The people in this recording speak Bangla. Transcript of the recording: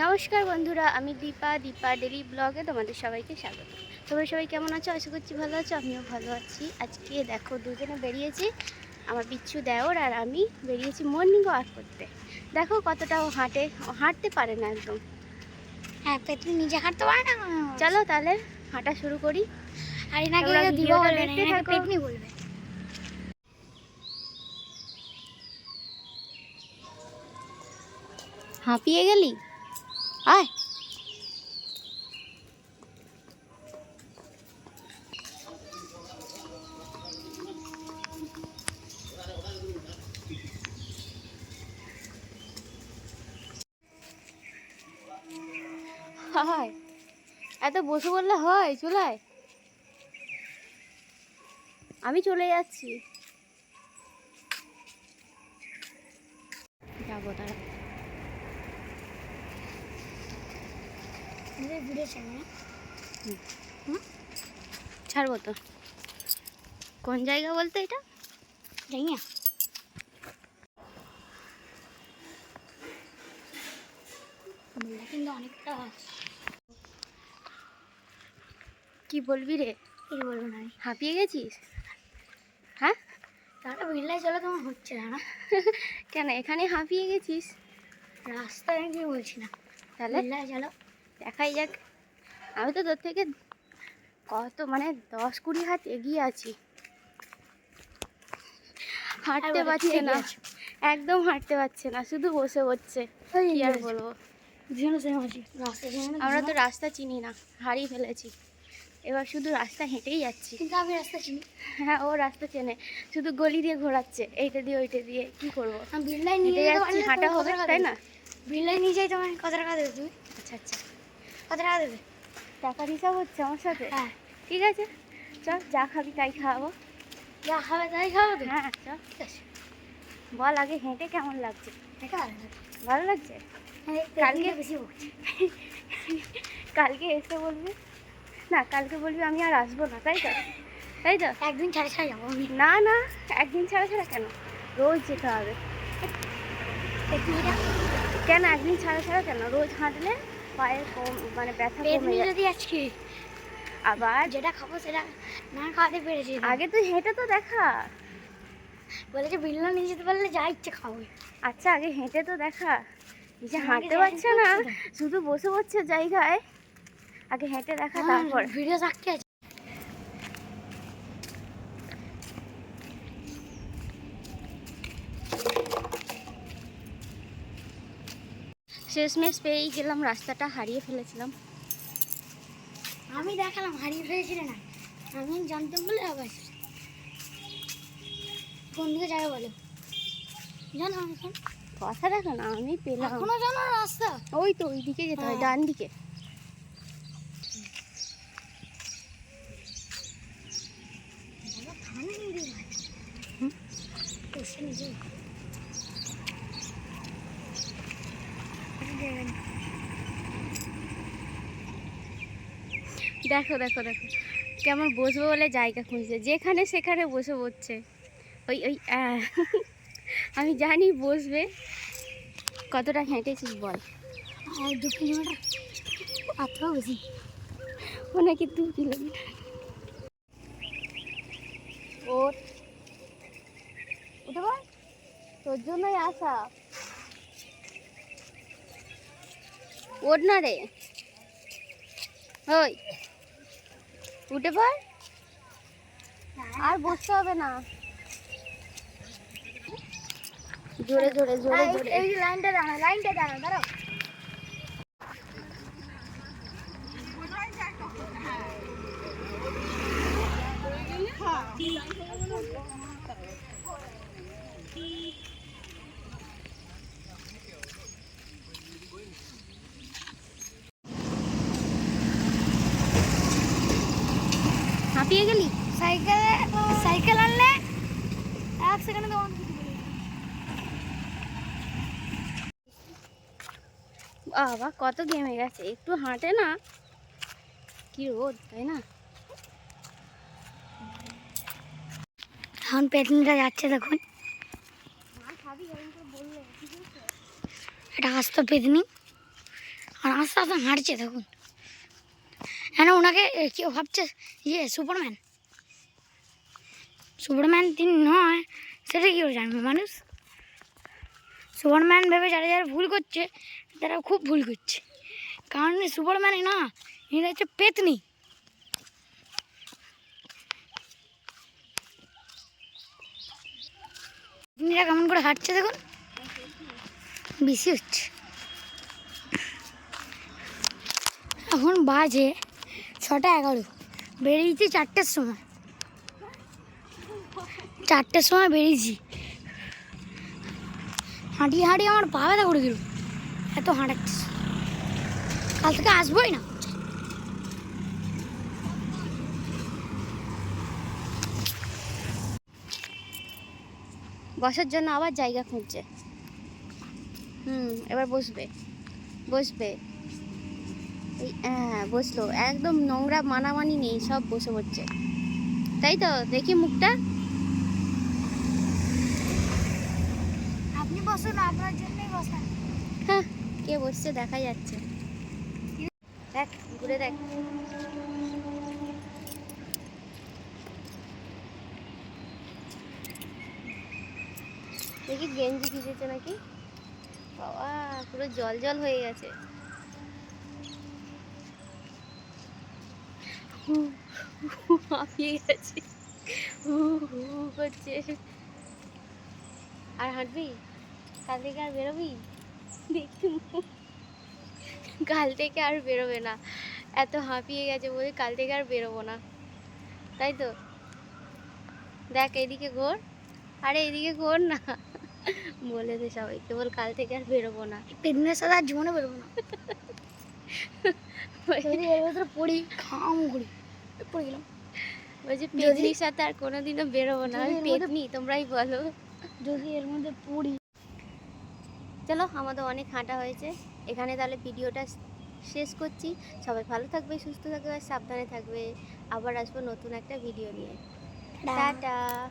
নমস্কার বন্ধুরা আমি দীপা দীপা ডেলি ব্লগে তোমাদের সবাইকে স্বাগত। তোমরা সবাই কেমন আছো? আশা করছি ভালো আছো আমিও ভালো আছি। আজকে দেখো দুজনে বেরিয়েছি আমার বিচ্ছু দেওর আর আমি বেরিয়েছি মর্নিং ওয়াক করতে। দেখো কতটা ও হাঁটে হাঁটতে পারে না একদম। হ্যাঁ পেতনি নিজে হাঁটতে পারে না। চলো তাহলে হাঁটা শুরু করি। আর এনাকে তোমরা কেউ দিবা ভিডিওটা বলবে না দেখতে এনাকে থাকো। পেতনি বলবে। হাঁপিয়ে গেলি? আয়। হয় এত বসে বললে হয় চুলায়? আমি চলে যাচ্ছি। যাব তারা নিজে ভিডিও চাই না ছাড়বো তো। কোন জায়গা বলতে এটা? জানি না কিন্তু অনেকটা কি বলবি রে? কি বলব না। হাঁপিয়ে গেছিস? হ্যাঁ? তাহলে বিল্লায় চলে তোমার হচ্ছে না না? কেন এখানে হাঁপিয়ে গেছিস? রাস্তায় কি বলছি না? তাহলে? বিল্লায় চলো। দেখাই যাক। আমি তো তোর থেকে কত মানে দশ কুড়ি হাত এগিয়ে আছি। হাঁটতে পারছে না। একদম হাঁটতে পারছে না শুধু বসে পড়ছে কি আর বলব? আমরা তো রাস্তা চিনি না হারিয়ে ফেলেছি। এবার শুধু রাস্তা হেঁটেই যাচ্ছি। কিন্তু আমি রাস্তা চিনি। হ্যাঁ ও রাস্তা চেনে। শুধু গলি দিয়ে ঘোরাচ্ছে এইটা দিয়ে ওইটা দিয়ে কি করব? আমি বিল্লায় নিয়ে যাচ্ছি হাঁটা হবে তাই না? বিল্লায় নিয়ে যাই তোমার কত টাকা দেবে তুমি। আচ্ছা আচ্ছা। কত টাকা দেবে? টাকার হিসাব হচ্ছে আমার সাথে। হ্যাঁ। ঠিক আছে? চল যা খাবি তাই খাওয়াবো যা খাবে তাই খাবে তো? হ্যাঁ চল। বল আগে হেঁটে কেমন লাগছে? এটা ভালো লাগে। ভালো লাগছে? হ্যাঁ, কালকে- বেশি বকছি কালকে এসে বলবি? না কালকে বলবি আমি আর আসব না তাই তো? তাই তো? একদিন ছাড়া ছাড়া যাব না না একদিন ছাড়া ছাড়া কেন? রোজ যেতে হবে। কেন একদিন ছাড়া ছাড়া কেন? রোজ হাঁটলে পায়ের কম মানে ব্যথা কমে যদি আজকে। আবার? যেটা খাব সেটা না খাওয়াতে পেরেছি। আগে তুই হেঁটে তো দেখা। বলেছে বিল্লা নিয়ে যেতে পারলে যা ইচ্ছে খাব। আচ্ছা আগে হেঁটে তো দেখা। নিজে হাঁটতে পারছে না না। শুধু বসে পড়ছে জায়গায়। আগে হেঁটে দেখা তারপর। ভিডিও থাকতে শেষমেশ পেয়েই গেলাম রাস্তাটা হারিয়ে ফেলেছিলাম। আমি দেখালাম হারিয়ে ফেলেছিলে না। আমি জানতাম বলে আবার কোন দিকে যাবে বলো? জানো এখন? কথা দেখো না আমি পেলাম। এখনও জানো রাস্তা? ওই তো ওই দিকে যেতে হয় হ্যাঁ। ডান দিকে। হুম। এসে নিজে দেখো দেখো দেখো। কেমন বসবো বলে জায়গা খুঁজছে। যেখানে সেখানে বসে পড়ছে ওই ওই। আমি জানি বসবে। কতটা হেঁটেছিস বল। আর দু কিলোমিটার। আত্মাও বেশি ও নাকি দু কিলোমিটার। ওর বল। তোর জন্যই আসা। ওর না রে। ওই উঠে পড়। আর বসতে হবে না। জোরে জোরে জোরে জোরে। এই লাইনটা দাঁড়া লাইনটা দাঁড়া দাঁড়াও। হাঁপিয়ে গেলি? সাইকেলে, সাইকেল আনলে এক সেকেন্ডে তোমার বাবা, কত ঘেমে গেছে। একটু হাঁটে না? কি রোদ, তাই না? এখন পেতনিটা যাচ্ছে দেখুন এটা আস্ত পেতনি। আর আস্তে আস্তে হাঁটছে দেখুন কেন ওনাকে কেউ ভাবছে? ইয়ে সুপারম্যান? সুপারম্যান তিনি নয়, সেটা কী করে জানবে মানুষ? সুপারম্যান ভেবে যারা যারা ভুল করছে তারা খুব ভুল করছে। কারণ সুপারম্যানই না এটা হচ্ছে পেতনি। পেতনিরা কেমন করে হাঁটছে দেখুন। বেশি হচ্ছে। এখন বাজে ছটা এগারো। বেরিয়েছি চারটের সময়। চারটের সময় বেরিয়েছি। হাঁটিয়ে হাঁটিয়ে আমার পা ব্যথা করে দিল। এত হাঁটাচ্ছিস। কাল থেকে আসবোই না। বসার জন্য আবার জায়গা খুঁজছে। হুম, এবার বসবে। বসবে। হ্যাঁ বসল। একদম নোংরা মানামানি নেই সব বসে পড়ছে। তাই তো? দেখি মুখটা। আপনি বসুন আপনার জন্যই বসা হ্যাঁ কে বসছে দেখা যাচ্ছে। দেখ ঘুরে দেখ। দেখি গেঞ্জি ভিজেছে নাকি? বাবা পুরো জল জল হয়ে গেছে। হাঁপিয়ে গেছে। করছে। আর হাঁটবি? কাল থেকে আর বেরোবি? মুখ। কাল থেকে আর বেরোবে না। এত হাঁপিয়ে গেছে বলে কাল থেকে আর বেরোবো না। তাই তো? দেখ, এদিকে ঘোর। আরে, এদিকে ঘোর না। বলে দে সবাই কেবল কাল থেকে আর বেরোবো না। পেদিনের সাথে আর জীবনে বেরোবো না। যদি এর ভেতরে পড়ি খাম করি পড়ে গেলাম। বলছি পেতনির সাথে আর কোনোদিনও বেরোবো না। আমি মধ্যে- পেতনি তোমরাই বলো। যদি এর মধ্যে পড়ি। চলো আমাদের অনেক হাঁটা হয়েছে। এখানে তাহলে ভিডিওটা শেষ করছি। সবাই ভালো থাকবে সুস্থ থাকবে আর সাবধানে থাকবে। আবার আসব নতুন একটা ভিডিও নিয়ে। টাটা।